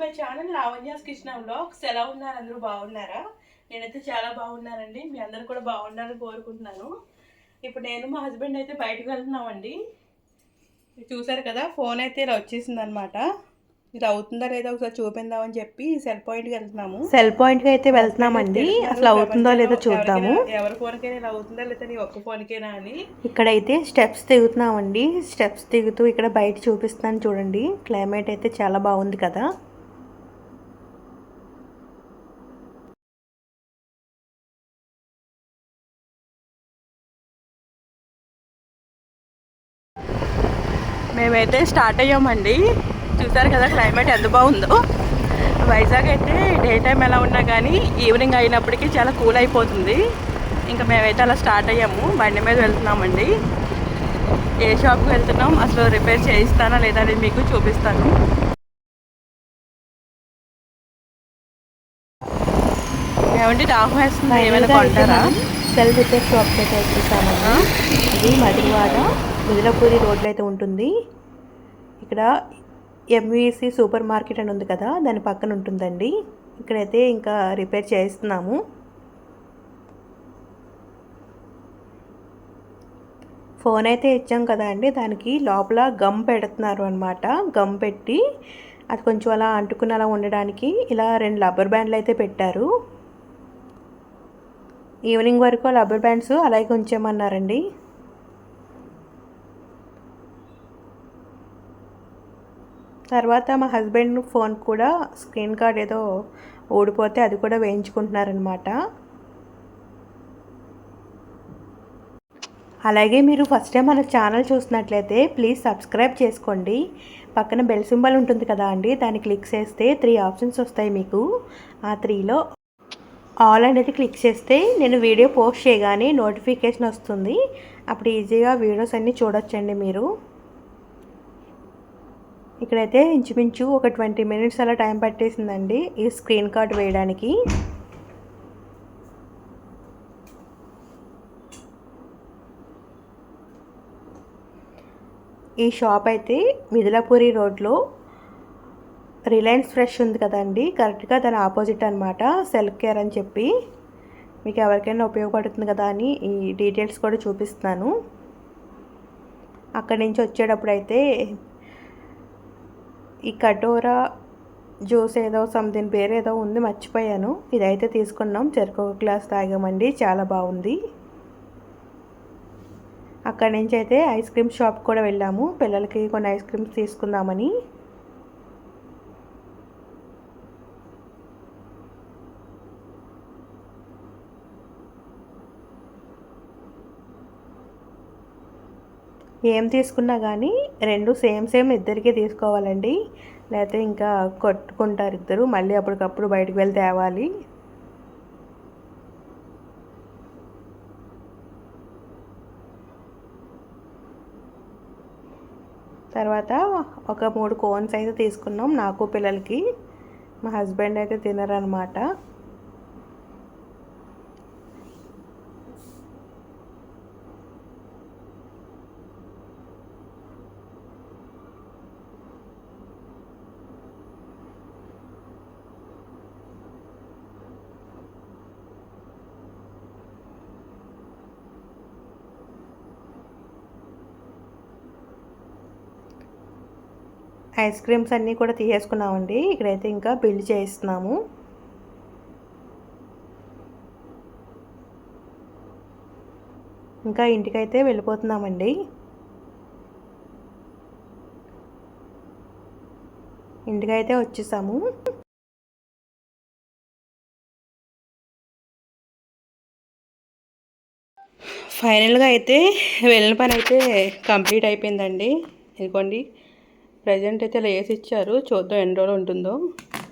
My channel Lavanya's Krishna vlogs ఎలా ఉన్నారు? అందరూ బాగున్నారా? నేనైతే చాలా బాగున్నానండి. మీ అందరూ కూడా బాగుండాలని కోరుకుంటున్నాను. ఇప్పుడు నేను మా హస్బెండ్ అయితే బయటకు వెళ్తున్నామండి. చూసారు కదా ఫోన్ అయితే ఇలా వచ్చేసింది అనమాట ఇది అవుతుందా లేదా ఒకసారి చూపిందామని చెప్పి సెల్ పాయింట్కి వెళ్తున్నాము. సెల్ పాయింట్కి అయితే వెళ్తున్నామండి. అసలు అవుతుందో లేదో చూద్దాము. ఎవరి ఫోన్కైనా ఇలా అవుతుందా లేదా నీ ఒక్క ఫోన్కేనా అని. ఇక్కడైతే స్టెప్స్ దిగుతున్నామండి. స్టెప్స్ దిగుతూ ఇక్కడ బయట చూపిస్తాను చూడండి. క్లైమేట్ అయితే చాలా బాగుంది కదా. మేమైతే స్టార్ట్ అయ్యామండి. చూసారు కదా క్లైమేట్ ఎంత బాగుందో. వైజాగ్ అయితే డే టైం ఎలా ఉన్నా కానీ ఈవినింగ్ అయినప్పటికీ చాలా కూల్ అయిపోతుంది. ఇంకా మేమైతే అలా స్టార్ట్ అయ్యాము. బండి మీద వెళ్తున్నామండి. ఏ షాప్కి వెళ్తున్నాం? అసలు రిపేర్ చేయిస్తానా లేదా అనేది మీకు చూపిస్తాను. ఏమంటే దాహం వేస్తుంది. ఏమైనా కొంటారా? సెల్ రిపేర్ షాప్ అయితే వచ్చేసామండి. ఇది మధురవాడ మిదిలపూరి రోడ్లో అయితే ఉంటుంది. ఇక్కడ ఎంవీసీ సూపర్ మార్కెట్ అని ఉంది కదా దాని పక్కన ఉంటుందండి. ఇక్కడైతే ఇంకా రిపేర్ చేస్తున్నాము ఫోన్ అయితే ఇచ్చాం కదా అండి దానికి లోపల గమ్ పెడుతున్నారు అనమాట గమ్ పెట్టి అది కొంచెం అలా అంటుకునేలా ఉండడానికి ఇలా రెండు రబ్బర్ బ్యాండ్లు అయితే పెట్టారు. ఈవినింగ్ వరకు రబ్బర్ బ్యాండ్స్ అలాగే ఉంచామన్నారండి తర్వాత మా హస్బెండ్ ఫోన్ కూడా స్క్రీన్ కార్డ్ ఏదో ఊడిపోతే అది కూడా వేయించుకుంటున్నారనమాట అలాగే మీరు ఫస్ట్ టైం మన ఛానల్ చూసినట్లయితే ప్లీజ్ సబ్స్క్రైబ్ చేసుకోండి. పక్కన బెల్ సింబల్ ఉంటుంది కదా అండి దాన్ని క్లిక్ చేస్తే త్రీ ఆప్షన్స్ వస్తాయి మీకు. ఆ త్రీలో ఆల్ అనేది క్లిక్ చేస్తే నేను వీడియో పోస్ట్ చేయగానే నోటిఫికేషన్ వస్తుంది. అప్పుడు ఈజీగా వీడియోస్ అన్నీ చూడొచ్చండి మీరు. ఇక్కడైతే ఇంచుమించు ఒక ట్వంటీ మినిట్స్ అలా టైం పట్టేసిందండి ఈ స్క్రీన్ కార్డ్ వేయడానికి. ఈ షాప్ అయితే మిదిలాపూరి రోడ్లో రిలయన్స్ ఫ్రెష్ ఉంది కదండి కరెక్ట్గా దాని ఆపోజిట్ అనమాట సెల్ఫ్ కేర్ అని చెప్పి. మీకు ఎవరికైనా ఉపయోగపడుతుంది కదా అని ఈ డీటెయిల్స్ కూడా చూపిస్తున్నాను. అక్కడి నుంచి వచ్చేటప్పుడు అయితే ఈ కటోరా జ్యూస్ ఏదో సంథింగ్ పేరు ఏదో ఉంది మర్చిపోయాను. ఇదైతే తీసుకున్నాం. చెరుకు ఒక గ్లాస్ తాగామండి. చాలా బాగుంది. అక్కడి నుంచి అయితే ఐస్ క్రీమ్ షాప్ కూడా వెళ్ళాము. పిల్లలకి కొన్ని ఐస్ క్రీమ్స్ తీసుకుందామని. ఏం తీసుకున్నా కానీ రెండు సేమ్ సేమ్ ఇద్దరికి తీసుకోవాలండి. లేకపోతే ఇంకా కొట్టుకుంటారు ఇద్దరు. మళ్ళీ అప్పటికప్పుడు బయటకు వెళ్ళి తేవాలి. తర్వాత ఒక మూడు కోన్స్ అయితే తీసుకున్నాం. నాకు పిల్లలకి. మా హస్బెండ్ అయితే తినరనమాట. ఐస్ క్రీమ్స్ అన్నీ కూడా తీసేసుకున్నామండి. ఇక్కడైతే ఇంకా బిల్డ్ చేయిస్తున్నాము. ఇంకా ఇంటికైతే వెళ్ళిపోతున్నామండి. ఇంటికైతే వచ్చేసాము. ఫైనల్గా అయితే వెళ్ళిన పని అయితే కంప్లీట్ అయిపోయిందండి. ఇదిగోండి. ప్రజెంట్ అయితే ఇలా వేసి ఇచ్చారు. చూద్దాం ఎన్ని రోజులు ఉంటుందో.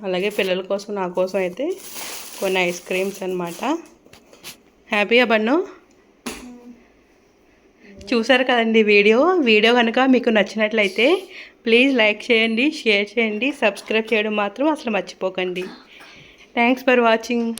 అలాగే పిల్లల కోసం నా కోసం అయితే కొన్ని ఐస్ క్రీమ్స్ అనమాట హ్యాపీయా బన్ను? చూసారు కదండి వీడియో? వీడియో కనుక మీకు నచ్చినట్లయితే ప్లీజ్ లైక్ చేయండి షేర్ చేయండి సబ్స్క్రైబ్ చేయడం మాత్రం అసలు మర్చిపోకండి. Thanks for watching.